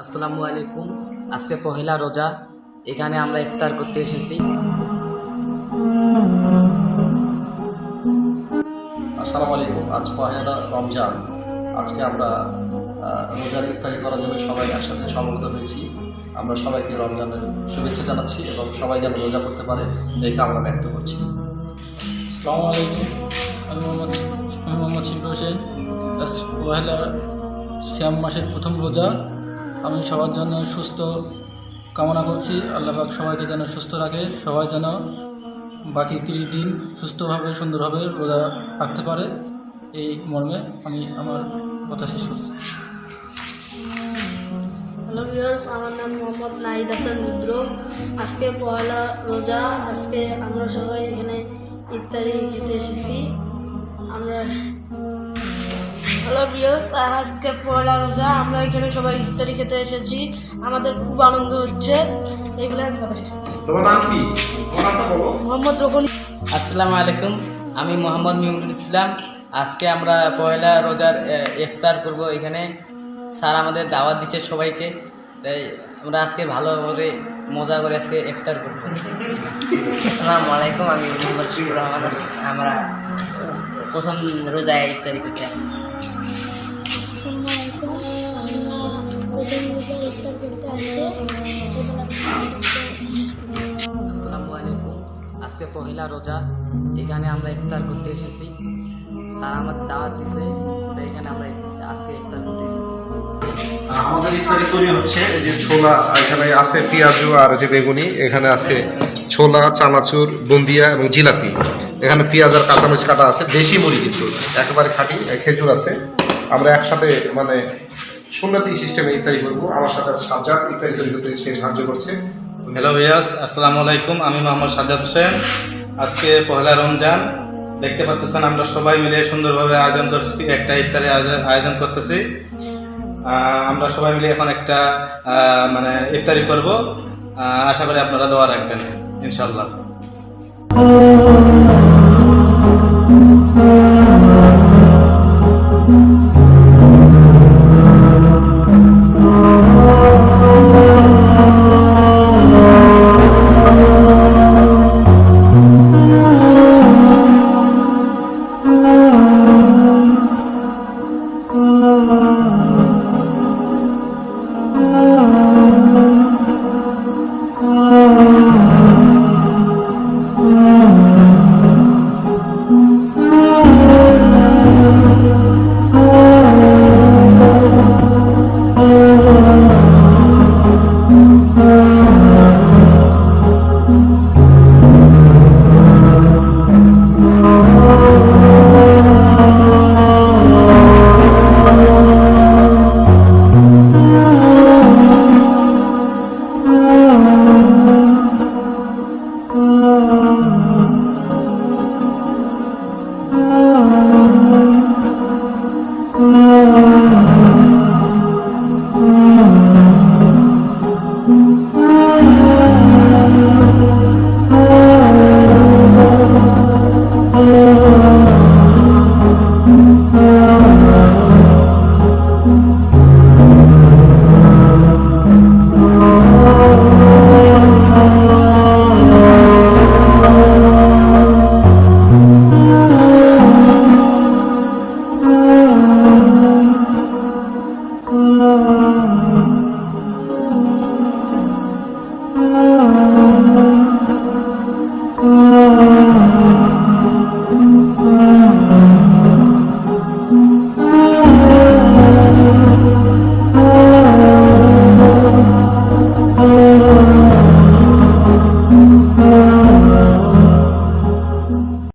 আসসালামু আলাইকুম। আজকে পহেলা রোজা। এখানে আমরা ইফতার করতে এসেছি। আসসালামু আলাইকুম। আজ পহেলা রমজান। আজকে আমরা রোজার ইফতারি করার জন্য সবাই একসাথে সমবেত হয়েছি। আমরা সবাইকে রমজানের শুভেচ্ছা জানাচ্ছি এবং সবাই যেন রোজা করতে পারে এই কামনা ব্যক্ত করছি। আসসালামু আলাইকুম। আমি মোহাম্মদ আমি মোহাম্মদ শিবু হোসেন। পহেলা শ্যাম মাসের প্রথম রোজা। আমি সবার জন্য সুস্থ কামনা করছি। আল্লাহ পাক সবাইকে যেন সুস্থ রাখে, সবাই যেন বাকি তিরিশ দিন সুস্থভাবে, সুন্দরভাবে রোজা রাখতে পারে। এই মর্মে আমি আমার কথা শেষ করছি। হ্যালো ভিউয়ার্স আমার নাম মোহাম্মদ নাহিদ হাসান রুদ্র। আজকে পয়লা রোজা, আজকে আমরা সবাই এখানে ইত্যাদি খেতে এসেছি। আমরা হ্যালো বিয়স আজকে পয়লা রোজা আমরা এখানে সবাই ইফতারি খেতে এসেছি। আমাদের খুব আনন্দ হচ্ছে। এই বলে আমি কথা তোমার নাম কি? মোহাম্মদ রকন আসসালামু আলাইকুম। আমি মোহাম্মদ মিমুল ইসলাম। আজকে আমরা পয়লা রোজার ইফতার করব এখানে। স্যার আমাদের দাওয়াত দিচ্ছে সবাইকে। তাই আমরা আজকে ভালো করে মজা করে আজকে ইফতার করব। আসসালামু আলাইকুম। আমি মোহাম্মদ শিবুর রহমান। আমরা প্রথম রোজায় ইফতারি করতে আসছি। আসসালামু আলাইকুম আজকে পহেলা রোজা, এখানে আমরা ইফতার করতে এসেছি। স্যার আমাদের দাওয়াত দিছে তাই এখানে আমরা আজকে ইফতার করতে এসেছি। আমাদের ইত্যাদি তৈরি হচ্ছে যে ছোলা, এখানে আছে পেঁয়াজু আর যে বেগুনি, এখানে আছে ছোলা, চানাচুর, বুন্দিয়া এবং জিলাপি। এখানে পেঁয়াজ আর কাঁচামরিচ কাটা আছে, দেশি মুড়ি কিন্তু। একেবারে খাঁটি খেজুর আছে। আমরা একসাথে মানে সুন্নতি সিস্টেমে ইত্যাদি করব, আমার সাথে সাজ্জাদ ইত্যাদি তৈরি করতে সে সাহায্য করছে। হ্যালো ভাইয়াস আসসালামু আলাইকুম, আমি মোহাম্মদ সাজ্জাদ হোসেন। আজকে পহেলা রমজান, দেখতে পাচ্ছেন আমরা সবাই মিলে সুন্দরভাবে আয়োজন করছি, একটা আয়োজন- আয়োজন করতেছি। আমরা সবাই মিলে এখন একটা মানে ইফতারি করব। আশা করি আপনারা দোয়া রাখবেন ইনশাল্লাহ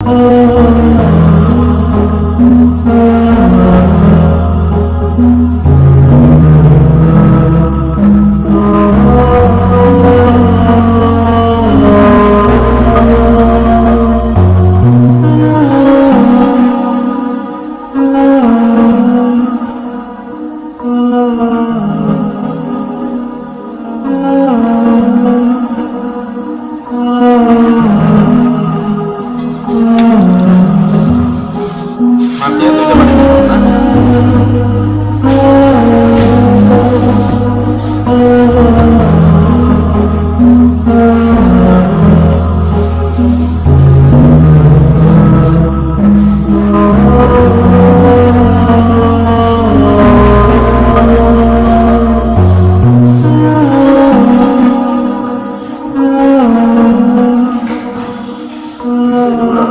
Oh,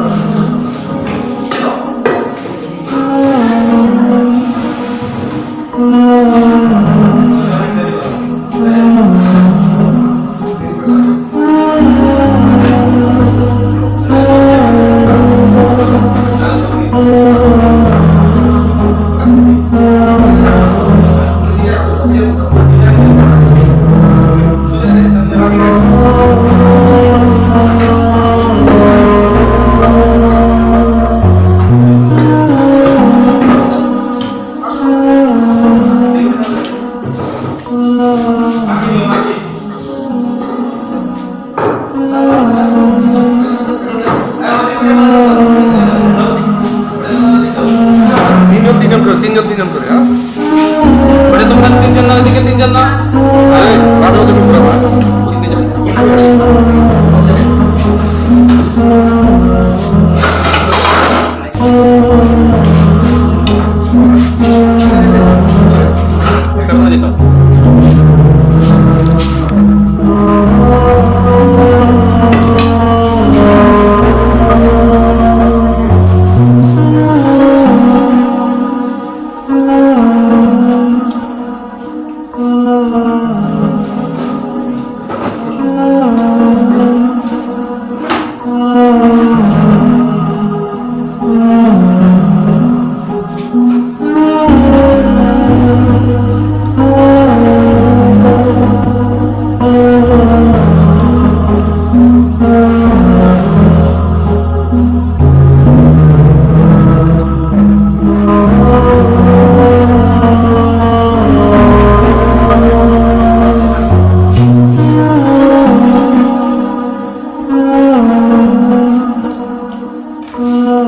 Oh. 음.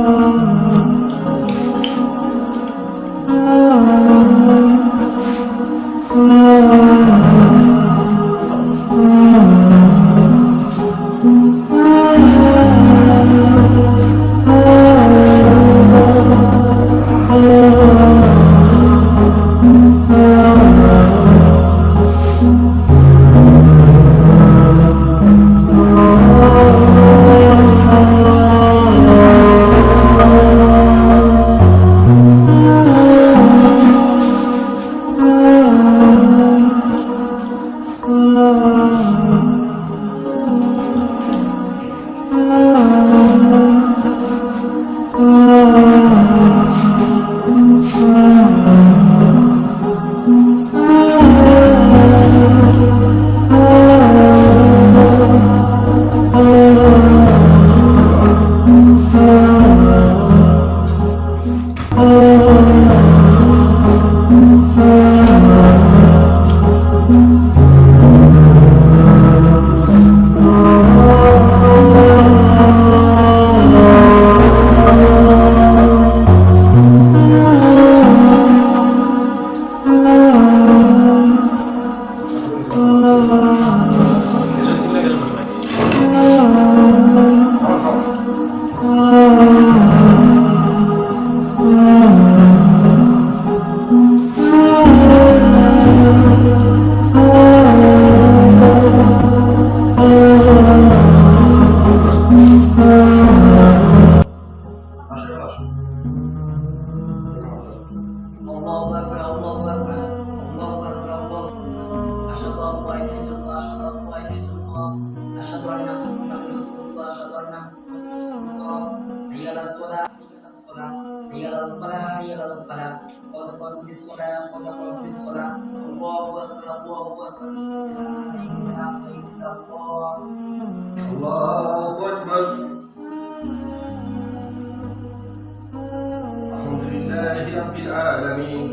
Oh. Oh. الصلاة حي على الفلاح حي على الفلاح قد قامت الصلاة قد قامت الصلاة الله أكبر الله أكبر لا إله إلا الله الله أكبر الحمد لله رب العالمين.